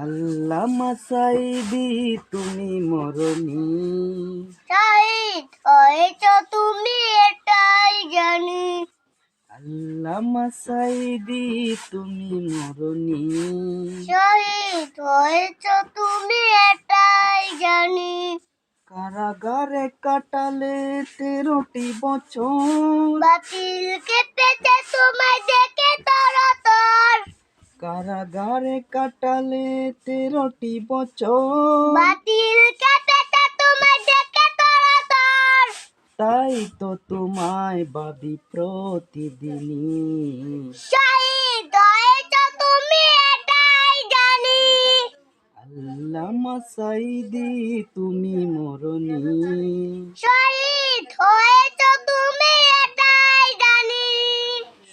আল্লামা সাইদি তুমি মরণি। হয়েছ তুমি এটাই জানি। আল্লামা সাইদি তুমি মরণি। শহীদ হয়েছ তুমি এটাই জানি। কারাগারে কাটালে তেরোটি বছর। বাতিল কেটেছে তোমায় দেখে কারাগারে কাটালে তেরোটি বছর। বাতিল কেটেছে তোমায় দেখে তরতর তাই তো তোমায় ভাবি প্রতিদিনই। শহীদ হয়েছ তুমি এটাই জানি। আল্লামা সাইদি তুমি মরণি। শহীদ হয়েছ